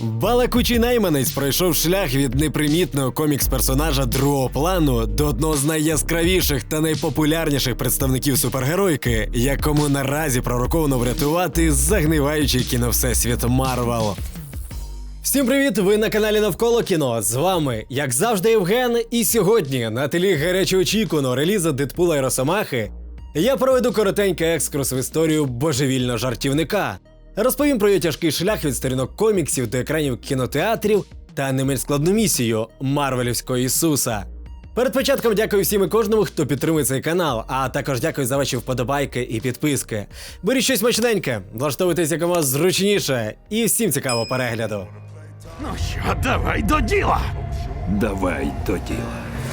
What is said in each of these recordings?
Балакучий найманець пройшов шлях від непримітного комікс-персонажа другого плану до одного з найяскравіших та найпопулярніших представників супергеройки, якому наразі пророковано врятувати загниваючий кіновсесвіт Марвел. Всім привіт! Ви на каналі Навколо кіно. З вами, як завжди, Євген. І сьогодні на тлі гаряче очікуваного релізу Дедпула і Росомахи я проведу коротенький екскурс в історію божевільного жартівника. Розповім про його тяжкий шлях від сторінок коміксів до екранів кінотеатрів та не менш складну місію Марвелівського Ісуса. Перед початком дякую всім і кожному, хто підтримує цей канал, а також дякую за ваші вподобайки і підписки. Беріть щось смачненьке, влаштовуйтесь якомога зручніше і всім цікавого перегляду. Ну що, давай до діла. Давай до діла.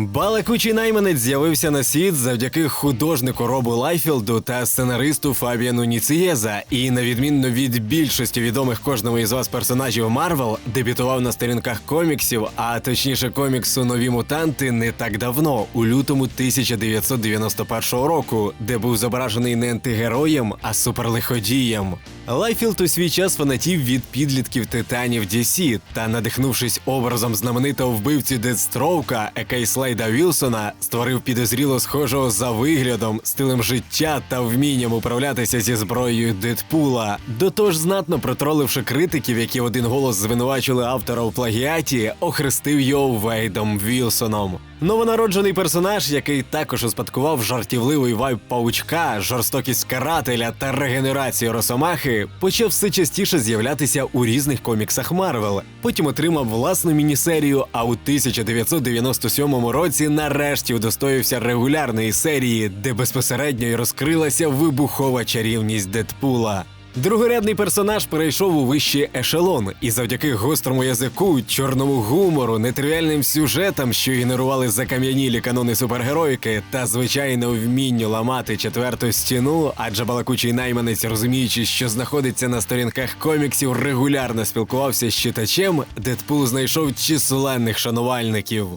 Балакучий найманець з'явився на світ завдяки художнику Робу Лайфілду та сценаристу Фабіану Ніцієза. І на відмінно від більшості відомих кожному із вас персонажів Марвел, дебютував на сторінках коміксів, а точніше коміксу Нові мутанти не так давно, у лютому 1991 року, де був зображений не антигероєм, а суперлиходієм. Лайфілд у свій час фанатів від підлітків титанів DC та, надихнувшись образом знаменитого вбивці Дедстроука, Екей Слайда Вілсона, створив підозріло схожого за виглядом, стилем життя та вмінням управлятися зі зброєю Дедпула. До того ж, знатно протроливши критиків, які в один голос звинувачили автора у плагіаті, охрестив його Вейдом Вілсоном. Новонароджений персонаж, який також успадкував жартівливий вайб паучка, жорстокість карателя та регенерацію Росомахи, почав все частіше з'являтися у різних коміксах Марвел. Потім отримав власну мінісерію, а у 1997 році нарешті удостоївся регулярної серії, де безпосередньо й розкрилася вибухова чарівність Дедпула. Другорядний персонаж перейшов у вищий ешелон, і завдяки гострому язику, чорному гумору, нетривіальним сюжетам, що ігнорували закам'янілі канони супергеройки, та звичайно вмінню ламати четверту стіну, адже балакучий найманець, розуміючи, що знаходиться на сторінках коміксів, регулярно спілкувався з читачем, Дедпул знайшов численних шанувальників.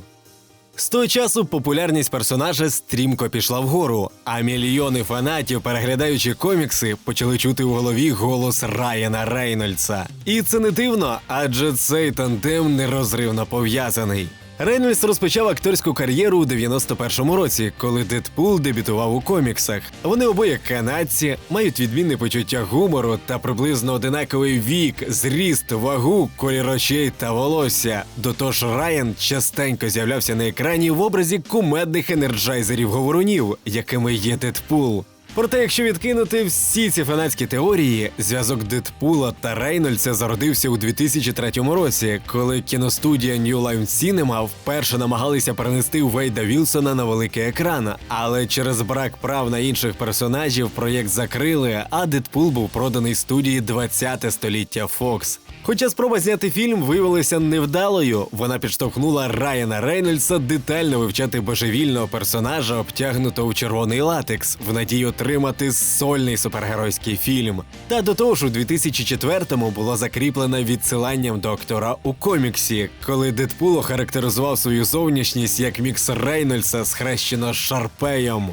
З того часу популярність персонажа стрімко пішла вгору, а мільйони фанатів, переглядаючи комікси, почали чути у голові голос Райана Рейнольдса. І це не дивно, адже цей тандем нерозривно пов'язаний. Рейнольдс розпочав акторську кар'єру у 91-му році, коли Дедпул дебютував у коміксах. Вони обоє канадці, мають відмінне почуття гумору та приблизно одинаковий вік, зріст, вагу, колір очей та волосся. До того ж, Райан частенько з'являвся на екрані в образі кумедних енерджайзерів говорунів, якими є Дедпул. Проте, якщо відкинути всі ці фанатські теорії, зв'язок Дедпула та Рейнольдса зародився у 2003 році, коли кіностудія New Line Cinema вперше намагалися перенести Вейда Вілсона на великий екран, але через брак прав на інших персонажів проєкт закрили, а Дедпул був проданий студії 20 століття Fox. Хоча спроба зняти фільм виявилася невдалою, вона підштовхнула Райана Рейнольдса детально вивчати божевільного персонажа, обтягнутого у червоний латекс, в надії отримати сольний супергеройський фільм. Та до того ж, у 2004-му було закріплене відсиланням до актора у коміксі, коли Дедпул охарактеризував свою зовнішність як мікс Рейнольдса схрещено з Шарпеєм.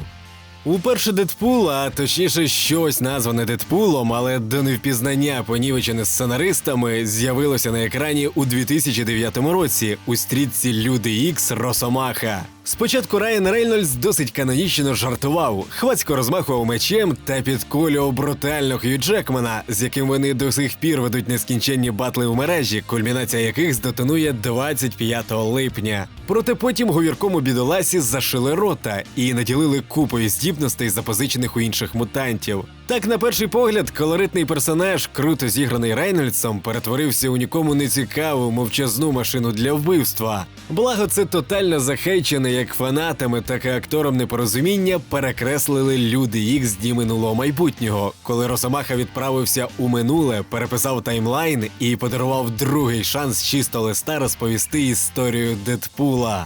Уперше Дедпул, а точніше щось назване Дедпулом, але до невпізнання понівечене сценаристами, з'явилося на екрані у 2009 році у стрітці Люди Ікс Росомаха. Спочатку Райан Рейнольдс досить канонічно жартував, хвацько розмахував мечем та підколював брутально Хью Джекмана, з яким вони до сих пір ведуть нескінченні батли у мережі, кульмінація яких здетонує 25 липня. Проте потім говіркому бідоласі зашили рота і наділили купою здібностей, запозичених у інших мутантів. Так, на перший погляд, колоритний персонаж, круто зіграний Рейнольдсом, перетворився у нікому не цікаву мовчазну машину для вбивства. Благо, це тотально захейчене як фанатами, так і акторам непорозуміння перекреслили люди їх з дні минулого майбутнього, коли Росомаха відправився у минуле, переписав таймлайн і подарував другий шанс чисто листа розповісти історію Дедпула.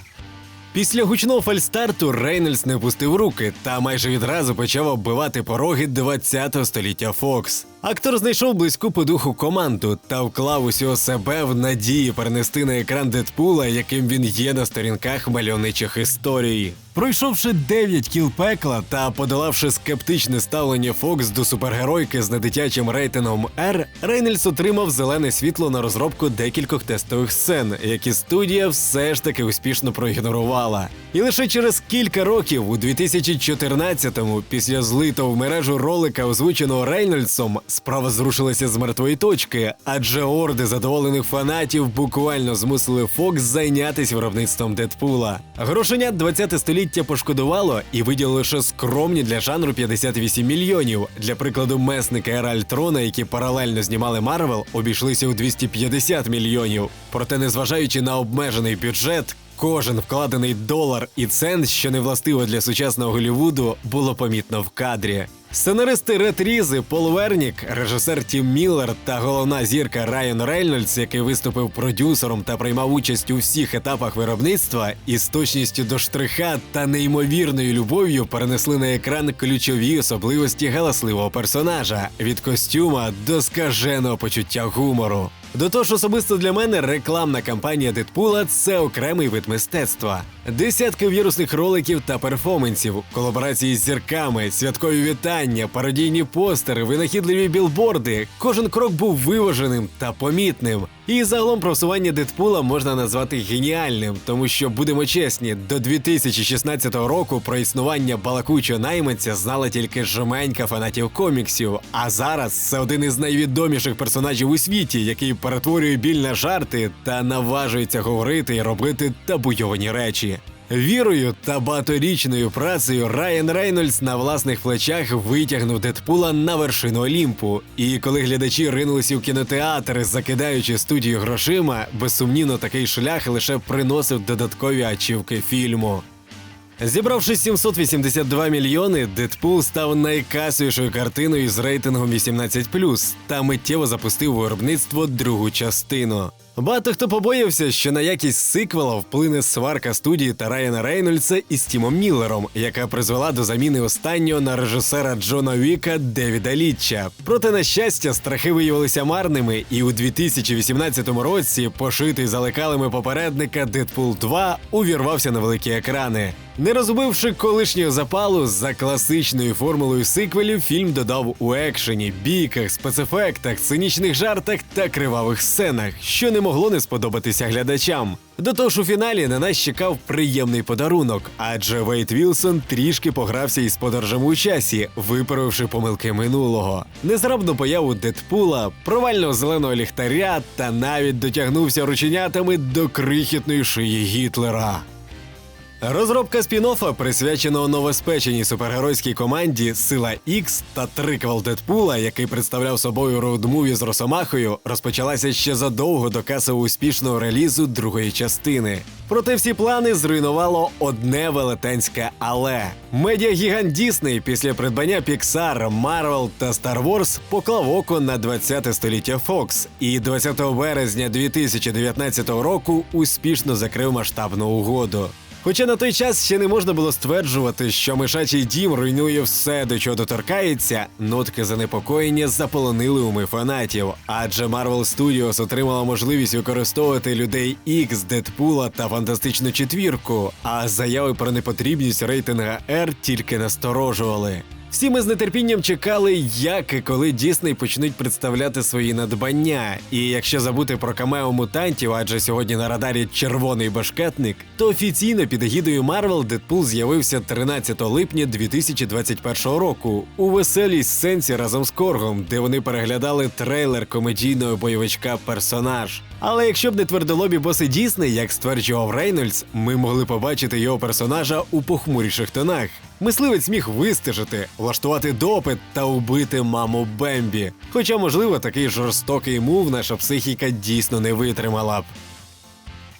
Після гучного фальстарту Рейнольдс не пустив руки та майже відразу почав оббивати пороги 20-го століття Фокс. Актор знайшов близьку по духу команду та вклав усього себе в надії перенести на екран Дедпула, яким він є на сторінках мальовничих історій. Пройшовши 9 кіл пекла та подолавши скептичне ставлення Фокс до супергеройки з недитячим рейтингом R, Рейнольдс отримав зелене світло на розробку декількох тестових сцен, які студія все ж таки успішно проігнорувала. І лише через кілька років, у 2014-му, після злитого в мережу ролика, озвученого Рейнольдсом, справа зрушилася з мертвої точки, адже орди задоволених фанатів буквально змусили Фокс зайнятися виробництвом Дедпула. Грошенят 20 століття пошкодувало і виділило лише скромні для жанру 58 мільйонів. Для прикладу, месники Ера Альтрона, які паралельно знімали Марвел, обійшлися у 250 мільйонів. Проте, незважаючи на обмежений бюджет. Кожен вкладений долар і цент, що не властиво для сучасного Голлівуду, було помітно в кадрі. Сценаристи Ред Різи, Пол Вернік, режисер Тім Міллер та головна зірка Райан Рейнольдс, який виступив продюсером та приймав участь у всіх етапах виробництва, із точністю до штриха та неймовірною любов'ю перенесли на екран ключові особливості галасливого персонажа від костюма до скаженого почуття гумору. До того ж, особисто для мене рекламна кампанія Дедпула це окремий вид мистецтва. Десятки вірусних роликів та перформансів, колаборації з зірками, святкові вітання, пародійні постери, винахідливі білборди. Кожен крок був виваженим та помітним. І загалом просування Дедпула можна назвати геніальним, тому що будемо чесні, до 2016 року про існування балакучого найманця знала тільки жменька фанатів коміксів. А зараз це один із найвідоміших персонажів у світі, який перетворює біль на жарти та наважується говорити і робити табуйовані речі. Вірою та багаторічною працею Райан Рейнольдс на власних плечах витягнув Дедпула на вершину Олімпу. І коли глядачі ринулися в кінотеатри, закидаючи студію грошима, безсумнівно такий шлях лише приносив додаткові ачівки фільму. Зібравши 782 мільйони, Дедпул став найкасовішою картиною з рейтингом 18+, та миттєво запустив виробництво другу частину. Багато хто побоявся, що на якість сиквела вплине сварка студії та Райана Рейнольдса із Тімом Міллером, яка призвела до заміни останнього на режисера Джона Віка Девіда Літча. Проте, на щастя, страхи виявилися марними, і у 2018 році, пошитий за лекалами попередника Дедпул 2 увірвався на великі екрани. Не розбивши колишнього запалу за класичною формулою сиквелів, фільм додав у екшені, бійках, спецефектах, цинічних жартах та кривавих сценах, що не могло не сподобатися глядачам. До того ж, у фіналі на нас чекав приємний подарунок, адже Вейт Вілсон трішки погрався із подорожем у часі, виправивши помилки минулого. незрабну появу Дедпула, провального зеленого ліхтаря та навіть дотягнувся рученятами до крихітної шиї Гітлера. Розробка спін-оффа, присвяченого новоспеченій супергеройській команді Сила Ікс та триквел Дедпула, який представляв собою роудмуві з Росомахою, розпочалася ще задовго до касово успішного релізу другої частини. Проте всі плани зруйнувало одне велетенське але. Медіагігант Дісней після придбання Pixar, Marvel та Star Wars поклав око на 20 століття Fox і 20 березня 2019 року успішно закрив масштабну угоду. Хоча на той час ще не можна було стверджувати, що мишачий дім руйнує все, до чого доторкається, нотки занепокоєння заполонили уми фанатів. Адже Marvel Studios отримала можливість використовувати людей X, Дедпула та фантастичну четвірку, а заяви про непотрібність рейтинга R тільки насторожували. Всі ми з нетерпінням чекали, як і коли Дісней почнуть представляти свої надбання. І якщо забути про камео мутантів, адже сьогодні на радарі червоний башкетник, то офіційно під егідою Марвел Дедпул з'явився 13 липня 2021 року у веселій сценці разом з Коргом, де вони переглядали трейлер комедійного бойовичка персонаж. Але якщо б не твердолобі боси Дісней, як стверджував Рейнольдс, ми могли побачити його персонажа у похмуріших тонах. Мисливець міг вистежити, влаштувати допит та убити маму Бембі. Хоча, можливо, такий жорстокий мув наша психіка дійсно не витримала б.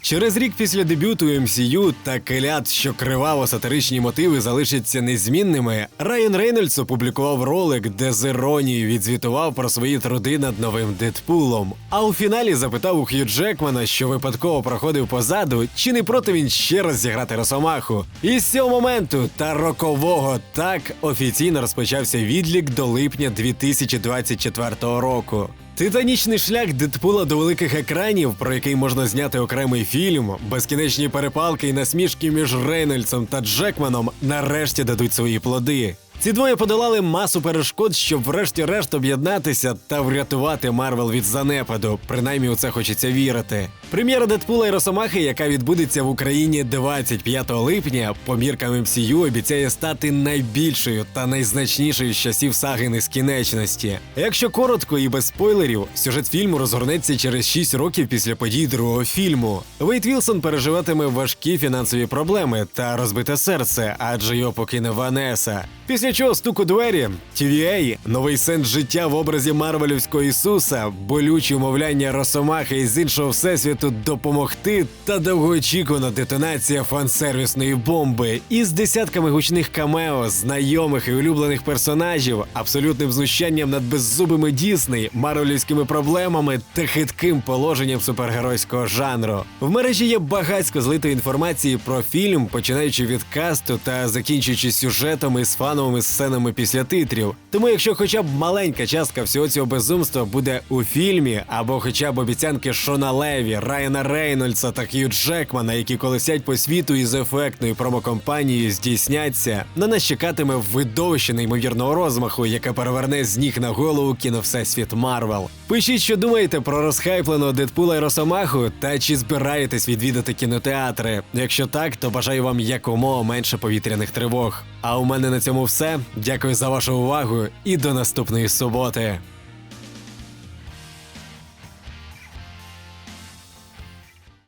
Через рік після дебюту MCU та келят, що криваво сатиричні мотиви залишаться незмінними, Райан Рейнольдс опублікував ролик, де з іронією відзвітував про свої труди над новим Дедпулом. А у фіналі запитав у Хью Джекмана, що випадково проходив позаду, чи не проти він ще раз зіграти Росомаху. І з цього моменту та рокового так офіційно розпочався відлік до липня 2024 року. Титанічний шлях Дедпула до великих екранів, про який можна зняти окремий фільм, безкінечні перепалки і насмішки між Рейнольдсом та Джекманом нарешті дадуть свої плоди. Ці двоє подолали масу перешкод, щоб врешті-решт об'єднатися та врятувати Марвел від занепаду. Принаймні у це хочеться вірити. Прем'єра Дедпула і Росомахи, яка відбудеться в Україні 25 липня, по міркам MCU обіцяє стати найбільшою та найзначнішою з часів саги нескінченності. Якщо коротко і без спойлерів, сюжет фільму розгорнеться через 6 років після подій другого фільму. Вейт Вілсон переживатиме важкі фінансові проблеми та розбите серце, адже його покине Ванеса. Після чого стук у двері, TVA, новий сенс життя в образі Марвелівського Ісуса, болючі умовляння Росомахи із іншого всесвіту допомогти та довгоочікувана детонація фансервісної бомби із десятками гучних камео, знайомих і улюблених персонажів, абсолютним знущанням над беззубими Дісней, марвелівськими проблемами та хитким положенням супергеройського жанру. В мережі є багатько злитої інформації про фільм, починаючи від касту та закінчуючи сюжетом із фановими сценами після титрів. Тому, якщо хоча б маленька частка всього цього безумства буде у фільмі, або хоча б обіцянки Шона Леві, Райана Рейнольдса та Хью Джекмана, які колесять по світу із ефектною промокомпанією, здійсняться, на нас чекатиме видовище неймовірного розмаху, яке переверне з ніг на голову кіновсесвіт Марвел. Пишіть, що думаєте про розхайпленого Дедпула і Росомаху, та чи збираєтесь відвідати кінотеатри. Якщо так, то бажаю вам якомога менше повітряних тривог. А у мене на цьому все. Дякую за вашу увагу і до наступної суботи.